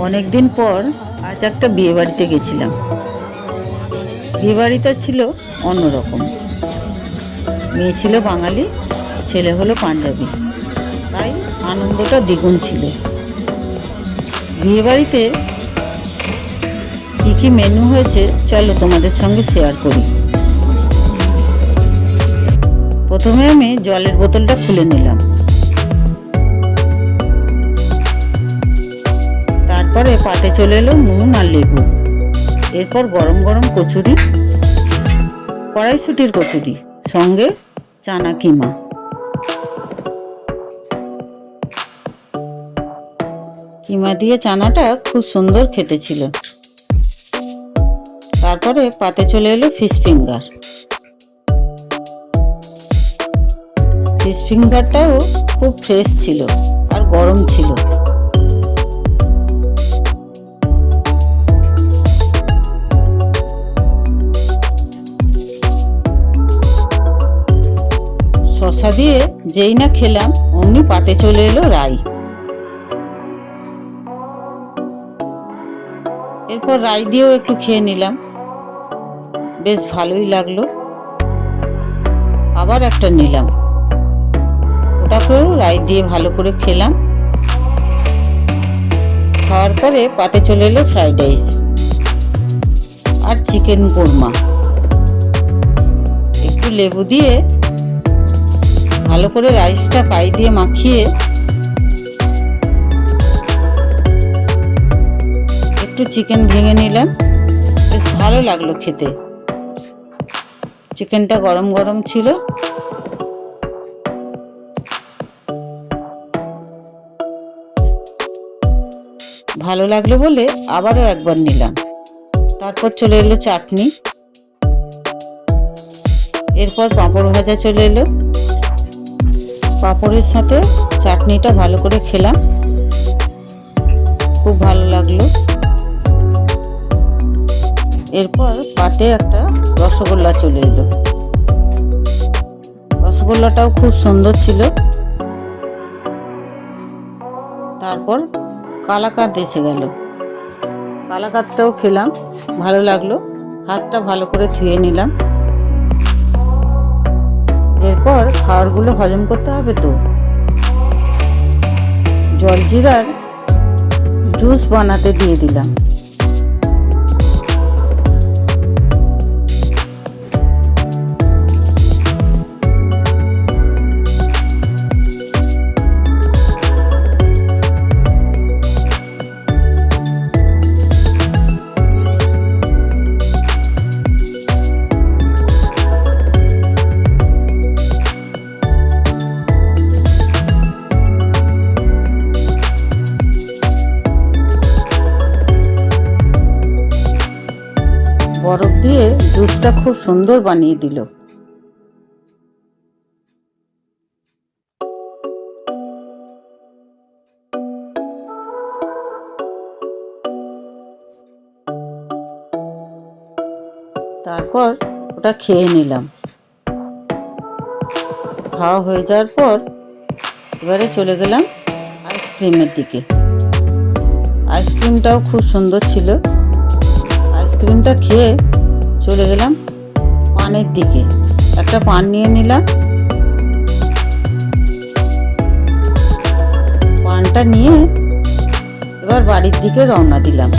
অনেক দিন পর আজ একটা বিয়ে বাড়িতে গেছিলাম। বিয়ে বাড়িটা ছিল অন্যরকম। মেয়ে ছিল বাঙালি, ছেলে হলো পাঞ্জাবি। তাই আনন্দটা দ্বিগুণ ছিল। বিয়ে বাড়িতে কী কী মেনু হয়েছে, চলো তোমাদের সঙ্গে শেয়ার করি। প্রথমে আমি জলের বোতলটা খুলে নিলাম। পাতে চলে এলো নুন আর লেবু। এরপর গরম গরম কচুরি, কড়াইশুটির কচুরি, সঙ্গে চানা কিমা। কিমা দিয়ে চানাটা খুব সুন্দর খেতে ছিল। তারপরে পাতে চলে এলো ফিশ ফিঙ্গার। ফিশ ফিঙ্গারটাও খুব ফ্রেশ ছিল আর গরম ছিল। শশা দিয়ে যেই না খেলাম, অমনি পাতে চলে এলো রাই। এরপর রাই দিয়েও একটু খেয়ে নিলাম। বেশ ভালোই লাগল। আবার একটা নিলাম। ওটাকেও রাই দিয়ে ভালো করে খেলাম। খাওয়ার পরে পাতে চলে এলো ফ্রাইড রাইস আর চিকেন কোরমা। একটু লেবু দিয়ে ভালো করে রাইসটা কাই দিয়ে মাখিয়ে একটু চিকেন ভেঙে নিলাম। বেশ ভালো লাগল খেতে। চিকেনটা গরম গরম ছিল। ভালো লাগল বলে আবারও একবার নিলাম। তারপর চলে এলো চাটনি। এরপর পাঁপড় ভাজা চলে এলো। পাঁপড়ের সাথে চাটনিটা ভালো করে খেলাম। খুব ভালো লাগল। এরপর পাতে একটা রসগোল্লা চলে এলো। রসগোল্লাটাও খুব সুন্দর ছিল। তারপর কালাকাঁদ এসে গেল। কালাকাঁদটাও খেলাম, ভালো লাগল। হাতটা ভালো করে ধুয়ে নিলাম। এরপর খাবারগুলো হজম করতে হবে তো। জলজিরার জুস বানাতে দিয়ে দিলাম। বরফ দিয়ে জুসটা খুব সুন্দর বানিয়ে দিল। তারপর ওটা খেয়ে নিলাম। খাওয়া হয়ে যাওয়ার পর এবারে চলে গেলাম আইসক্রিমের দিকে। আইসক্রিমটাও খুব সুন্দর ছিল। আইসক্রিমটা খেয়ে চলে গেলাম পানের দিকে। একটা পান নিয়ে নিলাম। পানটা নিয়ে এবার বাড়ির দিকে রওনা দিলাম।